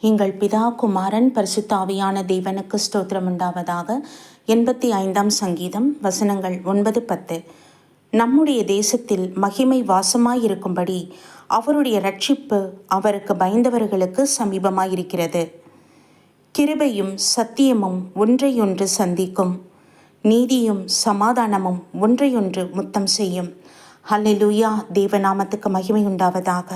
எங்கள் பிதா குமாரன் பரிசுத்தாவியான தேவனுக்கு ஸ்தோத்திரம் உண்டாவதாக. எண்பத்தி ஐந்தாம் சங்கீதம் வசனங்கள் ஒன்பது பத்து. நம்முடைய தேசத்தில் மகிமை வாசமாயிருக்கும்படி அவருடைய ரட்சிப்பு அவருக்கு பயந்தவர்களுக்கு சமீபமாயிருக்கிறது. கிருபையும் சத்தியமும் ஒன்றையொன்று சந்திக்கும். நீதியும் சமாதானமும் ஒன்றையொன்று முத்தம் செய்யும். ஹல்லேலூயா தேவநாமத்துக்கு மகிமை உண்டாவதாக.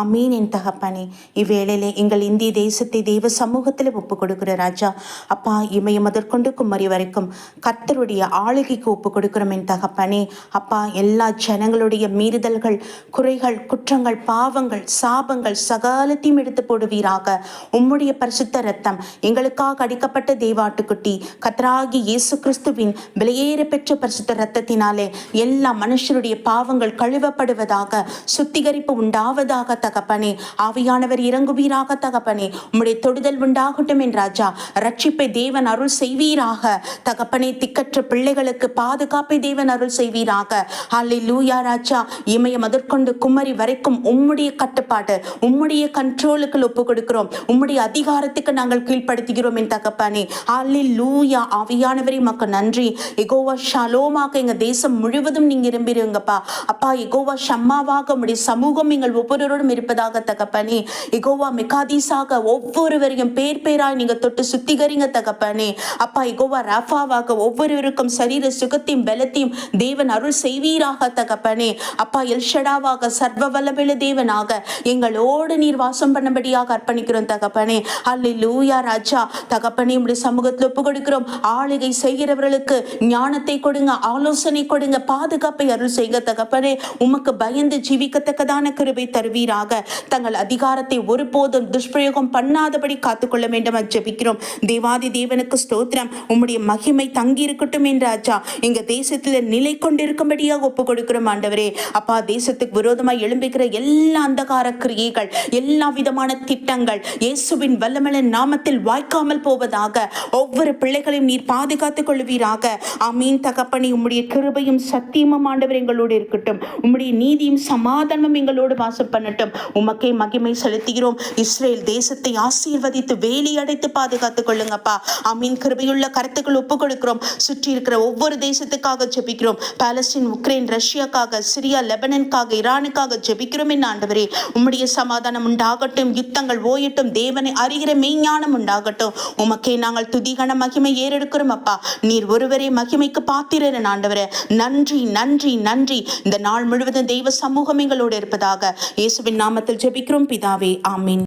அமீன் என் தகப்பனே இவ்வேளையிலே எங்கள் இந்திய தேசத்தை தெய்வ சமூகத்தில் ஒப்பு கொடுக்குற ராஜா அப்பா இமய முதற்கொண்டு குமரி வரைக்கும் கர்த்தருடைய ஆளுகைக்கு ஒப்பு கொடுக்குறோம் என் தகப்பனே. அப்பா எல்லா ஜனங்களுடைய மீறுதல்கள் குறைகள் குற்றங்கள் பாவங்கள் சாபங்கள் சகாலத்தையும் எடுத்து போடுவீராக. உம்முடைய பரிசுத்த ரத்தம் எங்களுக்காக அடிக்கப்பட்ட தெய்வாட்டுக்குட்டி கத்தராகி இயேசு கிறிஸ்துவின் விலையேற பெற்ற பரிசுத்த ரத்தத்தினாலே எல்லா மனுஷருடைய பாவம் பாவங்கள் கழுவப்படுவதாக சுத்திகரிப்பு உண்டாவதாக தகப்பனே ஆவியானவர் இறங்குவீராக தகப்பனே உம்முடைய தொடுதல் உண்டாகட்டும் என் ராஜா. ரட்சிப்பை தேவன் அருள் செய்வீராக. தகப்பனே திக்கற்ற பிள்ளைகளுக்கு பாதுகாப்பை தேவன் அருள் செய்வீராக. அல்லி லூயா ராஜா. இமய முதற்கொண்டு குமரி வரைக்கும் உம்முடைய கட்டுப்பாடு உம்முடைய கண்ட்ரோலுக்கு ஒப்பு கொடுக்கிறோம். உம்முடைய அதிகாரத்துக்கு நாங்கள் கீழ்ப்படுத்துகிறோம் என் தகப்பனே. அல்லி லூயா ஆவியானவரே மக்கள் நன்றி. எகோவா ஷாலோமாக எங்க தேசம் முழுவதும் நீங்க இரும்பிருங்கப்பா. அப்பா எகோவா ஷம்மாவாக உடைய சமூகம் எங்கள் ஒவ்வொருவரோடும் இருப்பதாக தகப்பனே. எகோவா மிகாதீசாக ஒவ்வொருவரையும் பேர் பேராய் நீங்க தொட்டு சுத்திகரிங்க தகப்பனே. அப்பா எகோவா ரஃபாவாக ஒவ்வொருவருக்கும் சரீர சுகத்தையும் பலத்தையும் தேவன் அருள் செய்வீராக தகப்பனே. அப்பா எல்ஷடாவாக சர்வ வல்லபில தேவனாக எங்களோடு நீர் வாசம் பண்ணபடியாக அர்ப்பணிக்கிறோம் தகப்பனே. அல்லி லூயா ராஜா தகப்பனே உடைய சமூகத்தில் ஒப்பு கொடுக்கிறோம் ஆளுகை செய்கிறவர்களுக்கு ஞானத்தை கொடுங்க ஆலோசனை கொடுங்க பாதுகாப்பை அருள் செய்க தகப்பனே உமக்கு பயந்து ஜீவிக்கத்தக்கதான கிருபை தருவீராக. தங்கள் அதிகாரத்தை ஒருபோதும் துஷ்பிரயோகம் பண்ணாதபடி காத்துக்கொள்ள வேண்டும் ஜபிக்கிறோம். ஜெபிக்கிறோம் தேவாதி தேவனுக்கு ஸ்தோத்திரம். உம்முடைய மகிமை தங்கி இருக்கட்டும் என்று ராஜா. எங்க தேசத்தில் நிலை கொண்டிருக்கும்படியாக ஒப்பு கொடுக்கிறோம் ஆண்டவரே. அப்பா தேசத்துக்கு விரோதமாய் எழும்புகிற எல்லா அந்தகார கிரியைகள் எல்லா விதமான திட்டங்கள் இயேசுவின் வல்லமல நாமத்தில் வாய்க்காமல் போவதாக ஒவ்வொரு பிள்ளைகளையும் நீர் பாதுகாத்துக் கொள்வீராக அமீன் தகப்பனி உம்முடைய கிருபையும் சத்தியமும் ஆண்டவர் எங்களோடு இருக்கட்டும். உம்முடைய நீதியும் சமாதானமும் எங்களோடு வாசம் பண்ணட்டும். உமக்கே மகிமை செலுத்துகிறோம். இஸ்ரேல் தேசத்தை ஆசீர்வதித்து வேலி அடைத்து பாதுகாத்துக் கொள்ளுங்கப்பா. அமீன். கிருபையுள்ள கருத்துக்கள் ஒப்புக் கொடுக்கிறோம். சுற்றி இருக்கிற ஒவ்வொரு தேசத்துக்காக ஜெபிக்கிறோம். பாலஸ்தீன் உக்ரைன் ரஷ்யாக்காக சிரியா லெபனனுக்காக ஈரானுக்காக ஜெபிக்கிறோம் என் ஆண்டவரே. உம்முடைய சமாதானம் உண்டாகட்டும். யுத்தங்கள் ஓயட்டும். தேவனை அறிகிற மெய்ஞானம் உண்டாகட்டும். உமக்கே நாங்கள் துதிகன மகிமை ஏறெடுக்கிறோம் அப்பா. நீர் ஒருவரே மகிமைக்கு பாத்திரன் ஆண்டவரே. நன்றி நன்றி நன்றி. இந்த நாள் முழுவதும் தெய்வ சமூகம் எங்களோடு இருப்பதாக இயேசுவின் நாமத்தில் ஜெபிக்கிறோம். பிதாவே ஆமீன்.